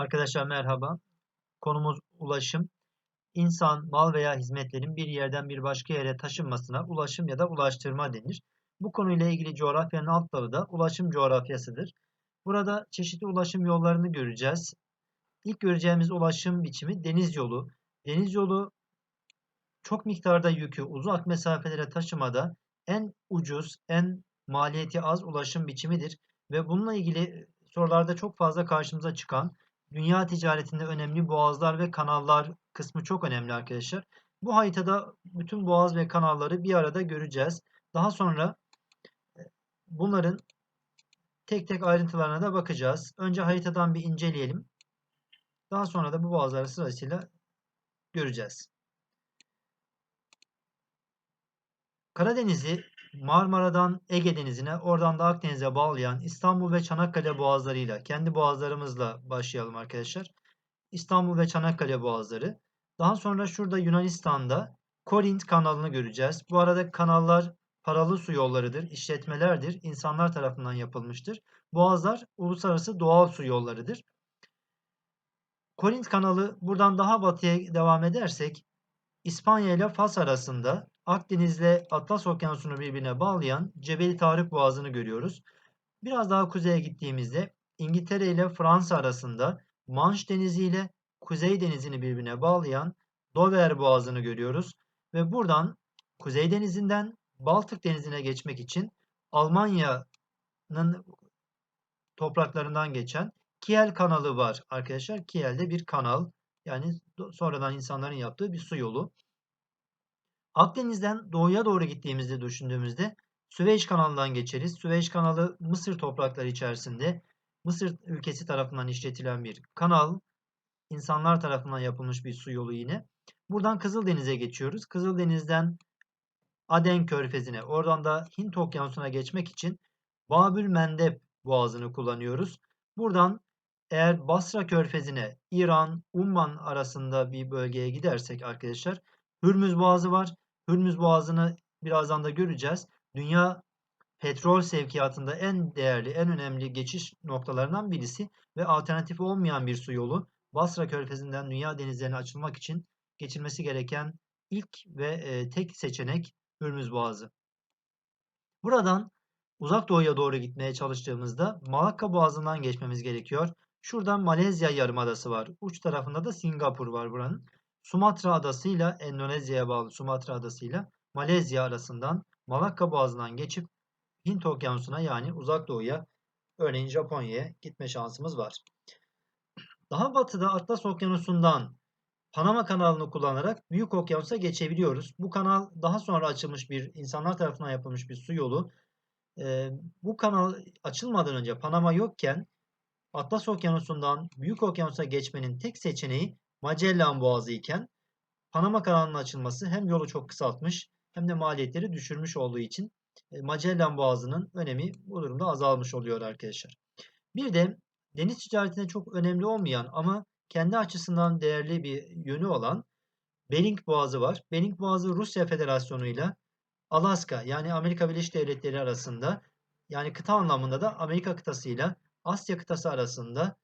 Arkadaşlar merhaba. Konumuz ulaşım. İnsan, mal veya hizmetlerin bir yerden bir başka yere taşınmasına ulaşım ya da ulaştırma denir. Bu konuyla ilgili coğrafyanın alt dalı da ulaşım coğrafyasıdır. Burada çeşitli ulaşım yollarını göreceğiz. İlk göreceğimiz ulaşım biçimi deniz yolu. Deniz yolu çok miktarda yükü uzak mesafelere taşımada en ucuz, en maliyeti az ulaşım biçimidir ve bununla ilgili sorularda çok fazla karşımıza çıkan dünya ticaretinde önemli boğazlar ve kanallar kısmı çok önemli arkadaşlar. Bu haritada bütün boğaz ve kanalları bir arada göreceğiz. Daha sonra e, bunların tek tek ayrıntılarına da bakacağız. Önce haritadan bir inceleyelim. Daha sonra da bu boğazları sırasıyla göreceğiz. Karadeniz'i Marmara'dan Ege Denizi'ne, oradan da Akdeniz'e bağlayan İstanbul ve Çanakkale boğazlarıyla, kendi boğazlarımızla başlayalım arkadaşlar. İstanbul ve Çanakkale boğazları. Daha sonra şurada Yunanistan'da Korint kanalını göreceğiz. Bu arada kanallar paralı su yollarıdır, işletmelerdir, insanlar tarafından yapılmıştır. Boğazlar uluslararası doğal su yollarıdır. Korint kanalı buradan daha batıya devam edersek İspanya ile Fas arasında Akdeniz ile Atlas Okyanusu'nu birbirine bağlayan Cebeli Tarık Boğazı'nı görüyoruz. Biraz daha kuzeye gittiğimizde İngiltere ile Fransa arasında Manş Denizi ile Kuzey Denizi'ni birbirine bağlayan Dover Boğazı'nı görüyoruz. Ve buradan Kuzey Denizi'nden Baltık Denizi'ne geçmek için Almanya'nın topraklarından geçen Kiel kanalı var arkadaşlar. Kiel'de bir kanal yani sonradan insanların yaptığı bir su yolu. Akdeniz'den doğuya doğru gittiğimizde düşündüğümüzde Süveyş kanalından geçeriz. Süveyş kanalı Mısır toprakları içerisinde Mısır ülkesi tarafından işletilen bir kanal. İnsanlar tarafından yapılmış bir su yolu yine. Buradan Kızıldeniz'e geçiyoruz. Kızıldeniz'den Aden Körfezi'ne, oradan da Hint Okyanusu'na geçmek için Babül Mendeb boğazını kullanıyoruz. Buradan eğer Basra Körfezi'ne İran, Umman arasında bir bölgeye gidersek arkadaşlar Hürmüz Boğazı var. Hürmüz Boğazı'nı birazdan da göreceğiz. Dünya petrol sevkiyatında en değerli, en önemli geçiş noktalarından birisi ve alternatif olmayan bir su yolu. Basra Körfezi'nden dünya denizlerine açılmak için geçilmesi gereken ilk ve e, tek seçenek Hürmüz Boğazı. Buradan uzak doğuya doğru gitmeye çalıştığımızda Malakka Boğazı'ndan geçmemiz gerekiyor. Şuradan Malezya Yarımadası var. Uç tarafında da Singapur var buranın. Sumatra adasıyla Endonezya'ya bağlı Sumatra adasıyla Malezya arasından Malakka Boğazı'ndan geçip Hint Okyanusu'na yani Uzak Doğu'ya örneğin Japonya'ya gitme şansımız var. Daha batıda Atlas Okyanusu'ndan Panama kanalını kullanarak Büyük Okyanus'a geçebiliyoruz. Bu kanal daha sonra açılmış bir insanlar tarafından yapılmış bir su yolu. Ee, bu kanal açılmadan önce Panama yokken Atlas Okyanusu'ndan Büyük Okyanus'a geçmenin tek seçeneği Magellan Boğazı iken Panama kanalının açılması hem yolu çok kısaltmış hem de maliyetleri düşürmüş olduğu için e, Magellan Boğazı'nın önemi bu durumda azalmış oluyor arkadaşlar. Bir de deniz ticaretine çok önemli olmayan ama kendi açısından değerli bir yönü olan Bering Boğazı var. Bering Boğazı Rusya Federasyonu ile Alaska yani Amerika Birleşik Devletleri arasında yani kıta anlamında da Amerika kıtası ile Asya kıtası arasında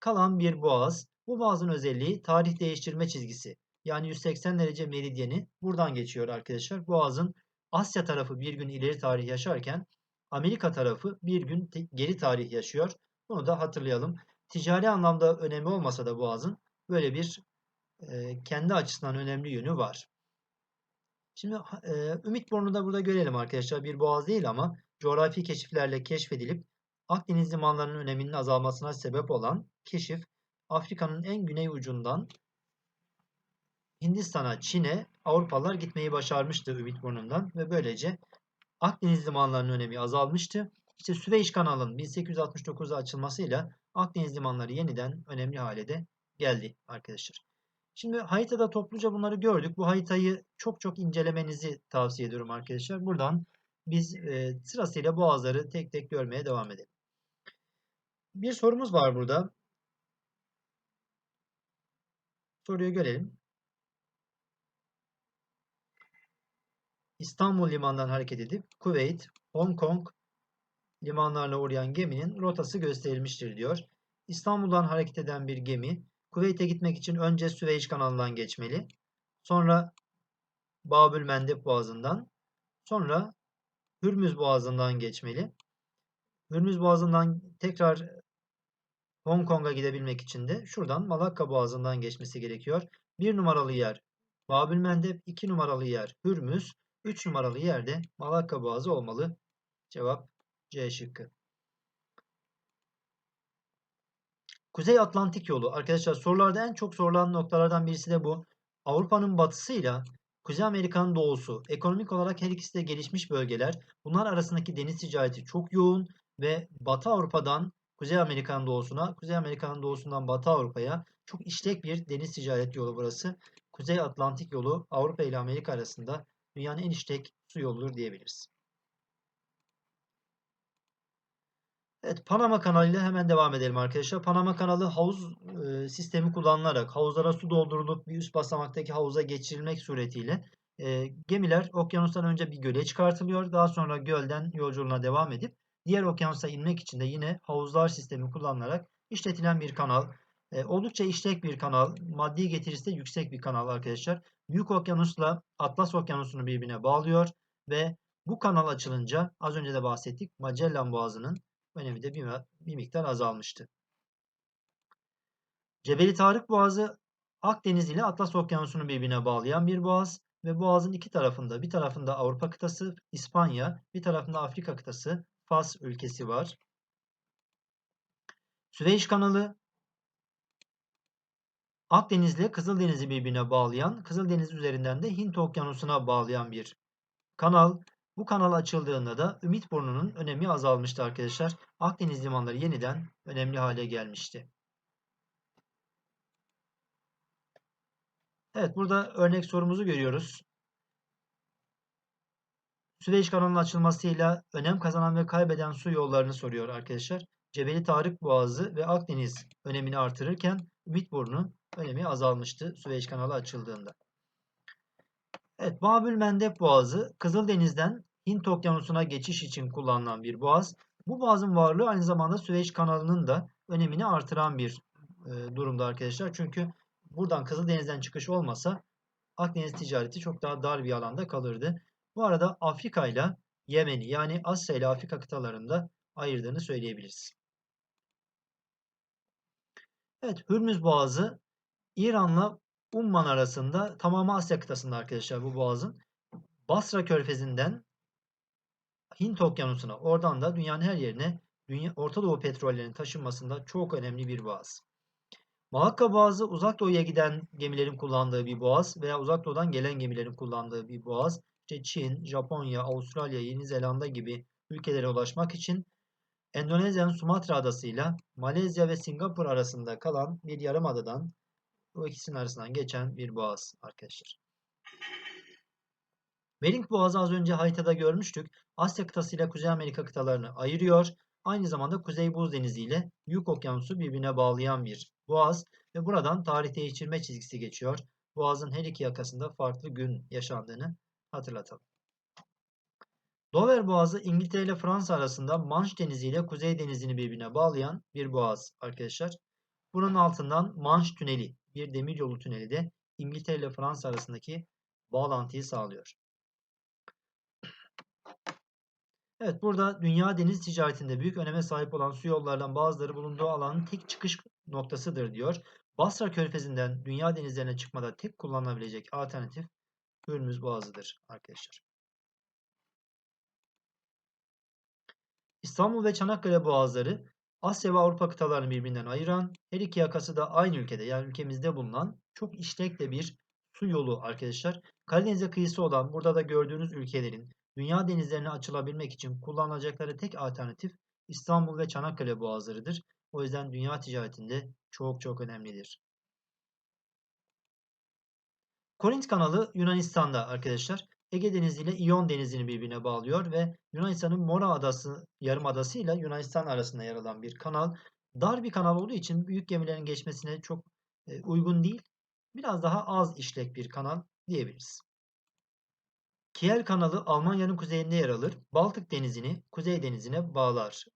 kalan bir boğaz. Bu boğazın özelliği tarih değiştirme çizgisi. Yani 180 derece meridyeni buradan geçiyor arkadaşlar. Boğazın Asya tarafı bir gün ileri tarih yaşarken Amerika tarafı bir gün geri tarih yaşıyor. Bunu da hatırlayalım. Ticari anlamda önemi olmasa da boğazın böyle bir e, kendi açısından önemli yönü var. Şimdi e, Ümitburnu da burada görelim arkadaşlar. Bir boğaz değil ama coğrafi keşiflerle keşfedilip Akdeniz limanlarının öneminin azalmasına sebep olan keşif Afrika'nın en güney ucundan Hindistan'a, Çin'e Avrupalılar gitmeyi başarmıştı Ümitburnu'ndan ve böylece Akdeniz limanlarının önemi azalmıştı. İşte Süveyş kanalının 1869'da açılmasıyla Akdeniz limanları yeniden önemli hale de geldi arkadaşlar. Şimdi haritada topluca bunları gördük. Bu haritayı çok çok incelemenizi tavsiye ediyorum arkadaşlar. Buradan biz e, sırasıyla boğazları tek tek görmeye devam edelim. Bir sorumuz var burada. Soruyu görelim. İstanbul limanından hareket edip Kuveyt, Hong Kong limanlarına uğrayan geminin rotası gösterilmiştir diyor. İstanbul'dan hareket eden bir gemi Kuveyt'e gitmek için önce Süveyş kanalından geçmeli. Sonra Babül Mendeb Boğazı'ndan, sonra Hürmüz Boğazı'ndan geçmeli. Hürmüz Boğazı'ndan tekrar Hong Kong'a gidebilmek için de şuradan Malakka Boğazı'ndan geçmesi gerekiyor. Bir numaralı yer Babül Mendeb, iki numaralı yer Hürmüz, üç numaralı yerde Malakka Boğazı olmalı. Cevap C şıkkı. Kuzey Atlantik yolu. Arkadaşlar sorularda en çok sorulan noktalardan birisi de bu. Avrupa'nın batısıyla Kuzey Amerika'nın doğusu. Ekonomik olarak her ikisi de gelişmiş bölgeler. Bunlar arasındaki deniz ticareti çok yoğun ve Batı Avrupa'dan Kuzey Amerika'nın doğusuna, Kuzey Amerika'nın doğusundan Batı Avrupa'ya çok işlek bir deniz ticaret yolu burası. Kuzey Atlantik yolu Avrupa ile Amerika arasında dünyanın en işlek su yoludur diyebiliriz. Evet, Panama Kanalı ile hemen devam edelim arkadaşlar. Panama Kanalı havuz e, sistemi kullanılarak havuzlara su doldurulup bir üst basamaktaki havuza geçirilmek suretiyle e, gemiler okyanustan önce bir göle çıkartılıyor. Daha sonra gölden yolculuğuna devam edip diğer okyanusa inmek için de yine havuzlar sistemi kullanılarak işletilen bir kanal. E, oldukça işlek bir kanal. Maddi getirisi de yüksek bir kanal arkadaşlar. Büyük Okyanus'la Atlas Okyanusu'nu birbirine bağlıyor ve bu kanal açılınca az önce de bahsettik Magellan Boğazı'nın önemi de bir, bir miktar azalmıştı. Cebeli Tarık Boğazı Akdeniz ile Atlas Okyanusu'nu birbirine bağlayan bir boğaz ve boğazın iki tarafında bir tarafında Avrupa kıtası İspanya bir tarafında Afrika kıtası Fas ülkesi var. Süveyş kanalı Akdeniz ile Kızıldeniz'i birbirine bağlayan, Kızıldeniz üzerinden de Hint Okyanusu'na bağlayan bir kanal. Bu kanal açıldığında da Ümitburnu'nun önemi azalmıştı arkadaşlar. Akdeniz limanları yeniden önemli hale gelmişti. Evet burada örnek sorumuzu görüyoruz. Süveyş kanalının açılmasıyla önem kazanan ve kaybeden su yollarını soruyor arkadaşlar. Cebeli Tarık Boğazı ve Akdeniz önemini artırırken Ümitburnu önemi azalmıştı Süveyş kanalı açıldığında. Evet, Babül Mendeb Boğazı Kızıldeniz'den Hint Okyanusu'na geçiş için kullanılan bir boğaz. Bu boğazın varlığı aynı zamanda Süveyş kanalının da önemini artıran bir e, durumda arkadaşlar. Çünkü buradan Kızıldeniz'den çıkış olmasa Akdeniz ticareti çok daha dar bir alanda kalırdı. Bu arada Afrika ile Yemen'i yani Asya ile Afrika kıtalarında ayırdığını söyleyebiliriz. Evet Hürmüz Boğazı İran'la Umman arasında tamamı Asya kıtasında arkadaşlar bu boğazın. Basra Körfezi'nden Hint Okyanusu'na oradan da dünyanın her yerine dünya, Orta Doğu petrollerinin taşınmasında çok önemli bir boğaz. Malakka Boğazı uzak doğuya giden gemilerin kullandığı bir boğaz veya uzak doğudan gelen gemilerin kullandığı bir boğaz. İşte Çin, Japonya, Avustralya, Yeni Zelanda gibi ülkelere ulaşmak için Endonezya'nın Sumatra adasıyla Malezya ve Singapur arasında kalan bir yarımadadan bu ikisinin arasından geçen bir boğaz arkadaşlar. Bering Boğazı az önce haritada görmüştük. Asya kıtası ile Kuzey Amerika kıtalarını ayırıyor. Aynı zamanda Kuzey Buz Denizi ile Büyük Okyanusu birbirine bağlayan bir boğaz ve buradan tarih değiştirme çizgisi geçiyor. Boğazın her iki yakasında farklı gün yaşandığını hatırlatalım. Dover Boğazı İngiltere ile Fransa arasında Manş Denizi ile Kuzey Denizi'ni birbirine bağlayan bir boğaz arkadaşlar. Bunun altından Manş Tüneli, bir demiryolu tüneli de İngiltere ile Fransa arasındaki bağlantıyı sağlıyor. Evet burada dünya deniz ticaretinde büyük öneme sahip olan su yollarından bazıları bulunduğu alanın tek çıkış noktasıdır diyor. Basra Körfezi'nden dünya denizlerine çıkmada tek kullanılabilecek alternatif Hürmüz Boğazı'dır arkadaşlar. İstanbul ve Çanakkale boğazları Asya ve Avrupa kıtalarını birbirinden ayıran, her iki yakası da aynı ülkede yani ülkemizde bulunan çok işlek de bir su yolu arkadaşlar. Karadeniz'e kıyısı olan burada da gördüğünüz ülkelerin dünya denizlerine açılabilmek için kullanılacakları tek alternatif İstanbul ve Çanakkale boğazlarıdır. O yüzden dünya ticaretinde çok çok önemlidir. Korint kanalı Yunanistan'da arkadaşlar. Ege Denizi ile İyon Denizi'ni birbirine bağlıyor ve Yunanistan'ın Mora Adası yarımadası ile Yunanistan arasında yer alan bir kanal. Dar bir kanal olduğu için büyük gemilerin geçmesine çok e, uygun değil. Biraz daha az işlek bir kanal diyebiliriz. Kiel kanalı Almanya'nın kuzeyinde yer alır. Baltık denizini Kuzey denizine bağlar